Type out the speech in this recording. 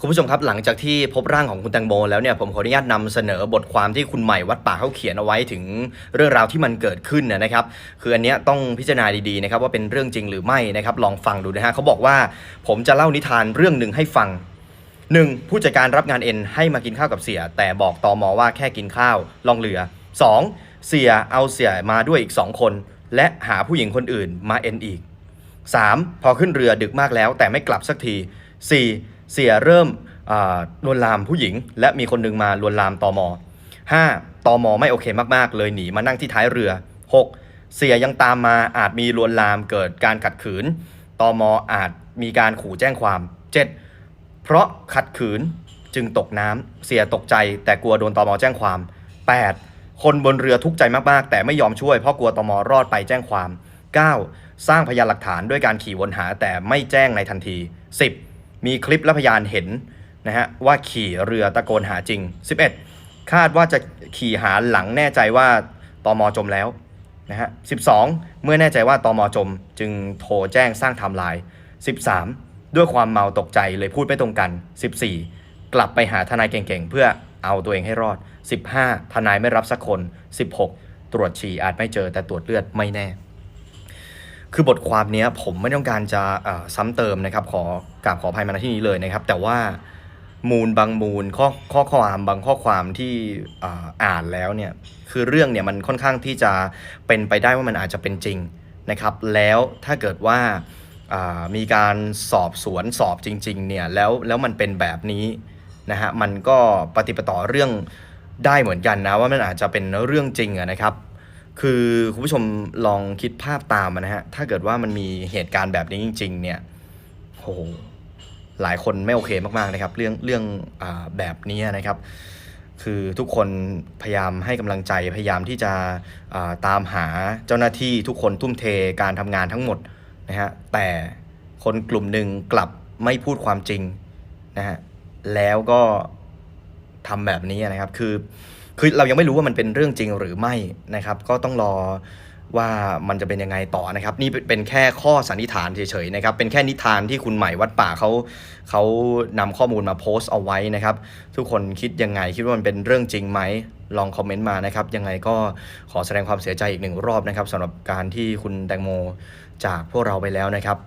คุณผู้ชมครับหลังจากที่พบร่างของคุณแตงโมแล้วเนี่ยผมขออนุญาตนำเสนอบทความที่คุณใหม่วัดป่าเขาเขียนเอาไว้ถึงเรื่องราวที่มันเกิดขึ้นนะครับ คืออันเนี้ยต้องพิจารณาดีๆนะครับว่าเป็นเรื่องจริงหรือไม่นะครับลองฟังดูนะฮะเขาบอกว่าผมจะเล่านิทานเรื่องหนึ่งให้ฟัง 1. ผู้จัดการรับงานเอ็นให้มากินข้าวกับเสีย แต่บอกตอมอว่าแค่กินข้าวลองเหลือ 2. เสียเอาเสียมาด้วยอีก 2 คน และหาผู้หญิงคนอื่นมาเอ็นอีก 3. พอขึ้นเรือดึกมากแล้วแต่ไม่กลับสักที 4. เสียเริ่มลวนลามผู้หญิง และมีคนหนึงมาลวนลามตอมอ 5. ตอมอไม่โอเคมากๆ เลยหนีมานั่งที่ท้ายเรือ 6. เสียยังตามมาอาจมีลวนลามเกิดการขัดขืนตอมออาจมีการขู่แจ้งความ 7. เพราะขัดขืนจึงตกน้ำเสียตกใจ แต่กลัวโดนตอมอแจ้งความ 8. คนบนเรือทุกข์ใจมากๆ แต่ไม่ยอมช่วยเพราะกลัวตอมอรอดไปแจ้งความ 9. สร้างพยานหลักฐานด้วยการขี่วนหาแต่ไม่แจ้งในทันที 10. มีคลิปและพยานเห็นนะฮะว่าขี่เรือตะโกนหาจริง 11. คาดว่าจะขี่หาหลังแน่ใจว่าตอมอจมแล้วนะฮะ12 เมื่อแน่ใจว่าตอมอจม จึงโทรแจ้งสร้างไทม์ไลน์13 ด้วยความเมาตกใจเลยพูดไม่ตรงกัน 14 กลับไปหาทนายเก่งๆ เพื่อเอาตัวเองให้รอด 15 ทนายไม่รับสักคน 16 ตรวจฉี่อาจไม่เจอแต่ตรวจเลือดไม่แน่ คือบทความนี้ผมไม่ต้องการจะซ้ำเติมนะครับ ขอกราบขออภัยมาณที่นี้เลยนะครับ แต่ว่ามูลบางมูลข้อข้อความบางข้อความที่อ่ออ่านแล้วเนี่ยคือเรื่องเนี่ยมันค่อนข้างที่จะเป็นไปได้ว่ามันอาจจะเป็นจริงนะครับ แล้วถ้าเกิดว่ามีการสอบสวนสอบจริง ๆ เนี่ยแล้วแล้วมันเป็นแบบนี้นะฮะมันก็ปฏิปต่อเรื่องได้เหมือนกันนะว่ามันอาจจะเป็นเรื่องจริงนะครับ คือคุณผู้ชมลองคิดภาพตามนะฮะ ถ้าเกิดว่ามันมีเหตุการณ์แบบนี้จริง ๆ เนี่ยโหหลายคนไม่โอเคมากๆนะครับ เรื่องเรื่องอแบบนี้นะครับ คือทุกคนพยายามให้กำลังใจพยายามที่จะตามหาเจ้าหน้าที่ทุกคนทุ่มเทการทำงานทั้งหมดนะฮะแต่คนกลุ่มหนึ่งกลับไม่พูดความจริงนะฮะแล้วก็ทำแบบนี้นะครับคือ คือเรายังไม่รู้ว่ามันเป็นเรื่องจริงหรือไม่นะครับ ก็ต้องรอว่ามันจะเป็นยังไงต่อนะครับ นี่เป็นแค่ข้อสันนิษฐานเฉยๆนะครับ เป็นแค่นิทานที่คุณใหม่วัดป่าเขาเขานำข้อมูลมาโพสต์เอาไว้นะครับ ทุกคนคิดยังไงคิดว่ามันเป็นเรื่องจริงไหมลองคอมเมนต์มานะครับ ยังไงก็ขอแสดงความเสียใจอีกหนึ่งรอบนะครับสำหรับการที่คุณแตงโมจากพวกเราไปแล้วนะครับ